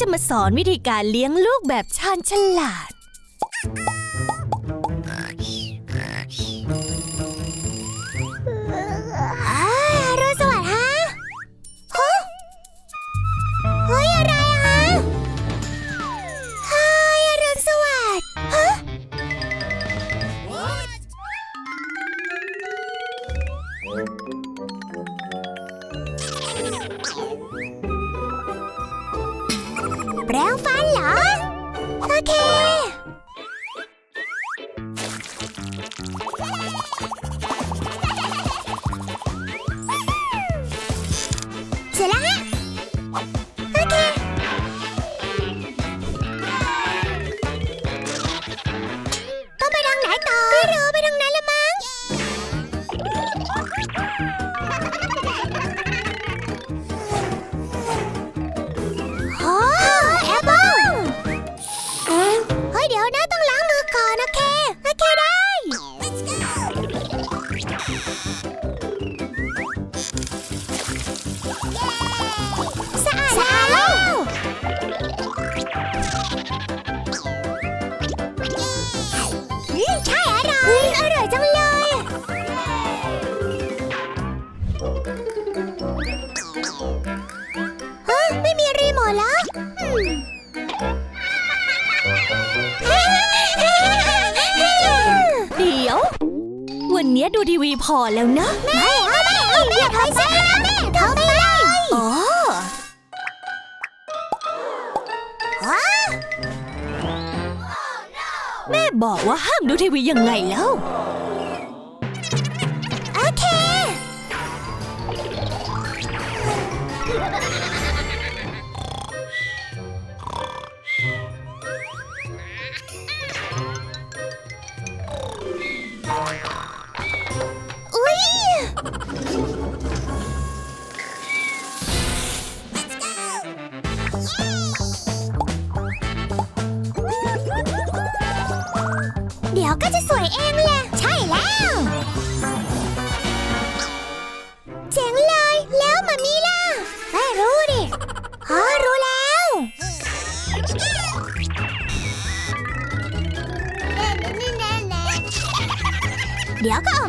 จะมาสอนวิธีการเลี้ยงลูกแบบชาญฉลาด แปรงฟันเหรอ โอเค ดูทีวีพอแล้วนะ แม่แม่แม่เอาอย่าทำซะแม่ทำไม่ได้อ๋อฮะแม่บอกว่าห้ามดูทีวียังไงแล้ว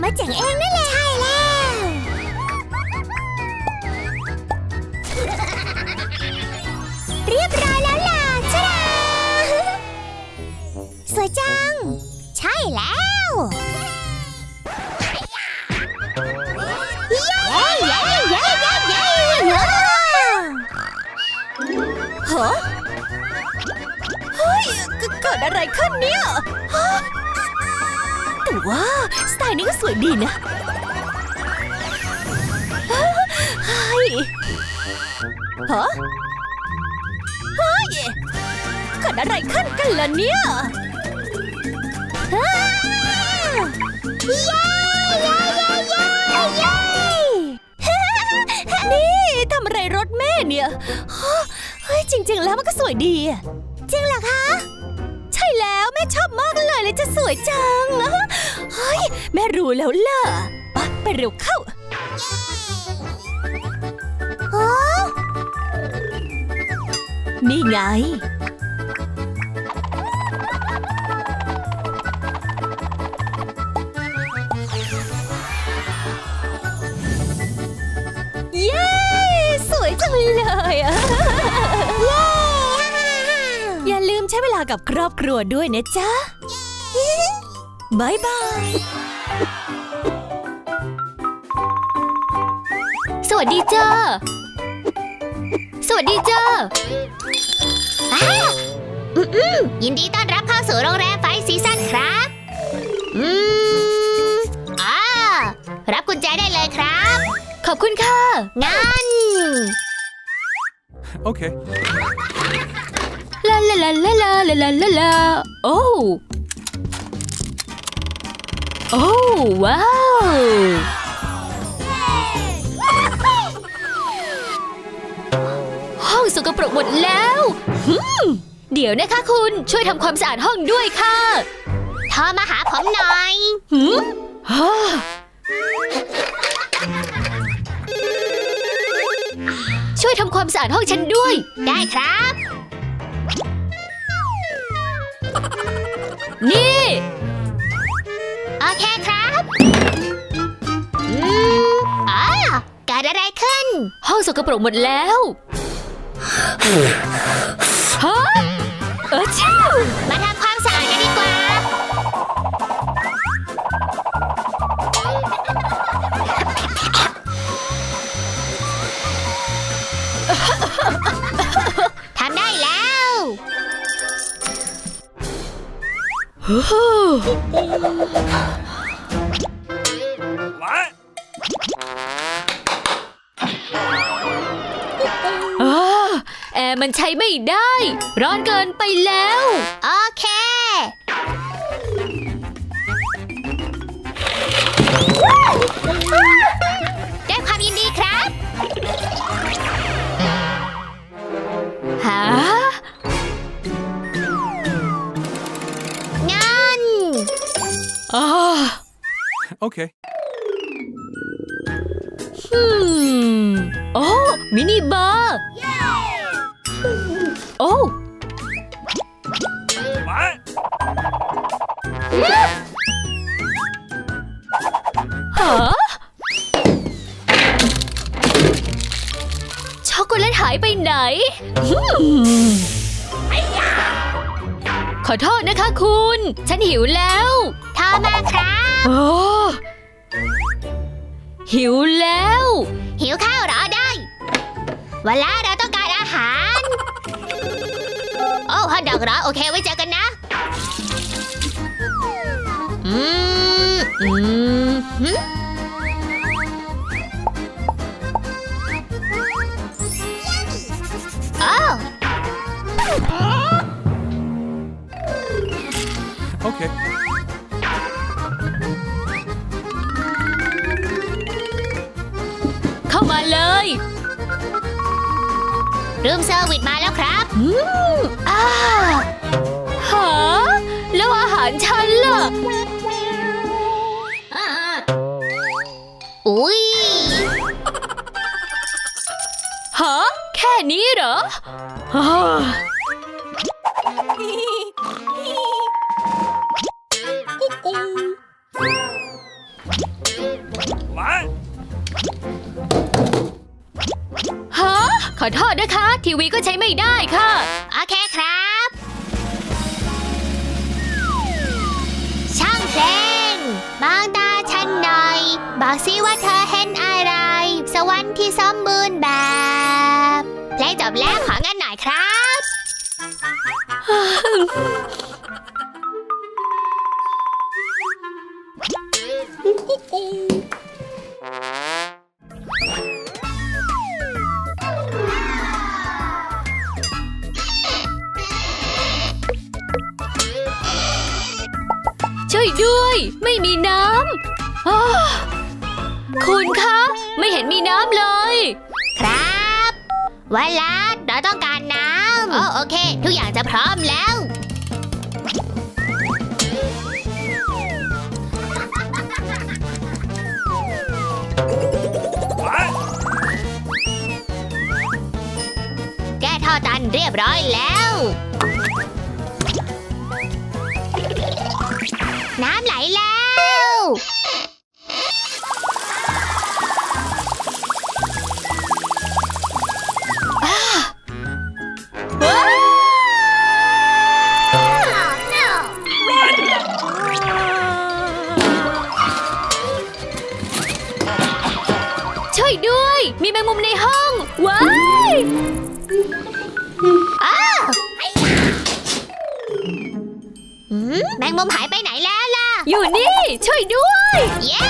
มาเจ๋งเองนั่นแหละ ใช่แล้ว เรียบร้อยแล้วล่ะชะดาสวยจัง ใช่แล้วเย้เย้เย้เย้เย้เย้ฮะเฮ้ยเกิเกิดอะไรขึ้นเนี่ยฮะ แต่ว่าสไตล์นี้ก็สวยดีนะเฮ้ยฮะเฮ้ยเกิดอะไรขึ้นกันล่ะเนี่ยเย้เย้เย้เย้เย้นี่ทำอะไรรถแม่เนี่ยฮะเฮ้ยจริง ๆ แล้วมันก็สวยดีอะจริงเหรอคะ แล้ว แม่ชอบมากเลยเลยจะสวยจังเฮ้ยแม่รู้แล้วล่ะไปไปเร็วเข้าอนี่ไง เย้ สวยจังเลยอะ ช้เวลากับครอบครัวด้วยนะจ๊ะบายบาย สวัสดีจ้า สวัสดีจ้าอ้าวอืมอืมยินดีต้อนรับเข้าสู่โรงแรมไฟซีซั่นครับ อืมอ่ารับกุญแจได้เลยครับ ขอบคุณค่ะ งั้น Okay. าลาลาลาลาลาลาลาโอ้โอ้ว้าวห้องสกปรกหมดแล้วเดี๋ยวนะคะคุณช่วยทำความสะอาดห้องด้วยค่ะเธอมาหาผมหน่อยช่วยทำความสะอาดห้องฉันด้วย ได้ครับ นี่ โอเคครับอืมอ๋อเกิดอะไรขึ้น ห้องสกปรกหมดแล้วฮะเออชิวมาทำความ แอร์มันใช้ไม่ได้ ร้อนเกินไปแล้ว โอเค Okay. อืมโอ้มินิบาร์โอ้ What? ฮะช็อกโกแลตหายไปไหนอืมข อโทษนะคะคุณ ฉันหิวแล้วโทรมาครับ โอ้หิวแล้ว หิวข้าวเหรอได้เวลาเราต้องการอาหาร โอ้ฮอตดอกเหรอ โอเคไว้เจอกันนะ อืม รูมเซอร์วิสมาแล้วครับอืมอ่าหาแล้วอาหารฉันล่ะ อุ้ยฮะแค่นี้เหรอ อโทษนะคะ ทีวีก็ใช้ไม่ได้ค่ะ โอเคครับ ช่างเพลงมองตาฉันหน่อย บอกสิว่าเธอเห็นอะไร สวรรค์ที่สมบูรณ์แบบ เพลงจบแล้วของานหน่อยครับ คุณคะ ไม่เห็นมีน้ำเลย ครับเวลาเราต้องการน้ำโอ้โอเค ทุกอย่างจะพร้อมแล้ว What? แก้ท่อตันเรียบร้อยแล้ว น้ำไหลแล้วว้ งมุมหายไปไหนแล้วล่ะ อยู่นี่ ช่วยด้วย เย้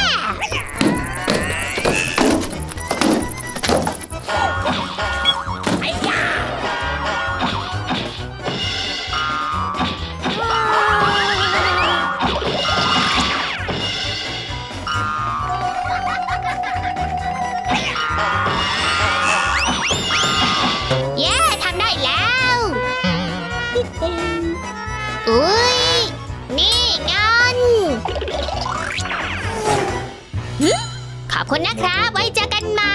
คนนะครับ ไว้เจอกันใหม่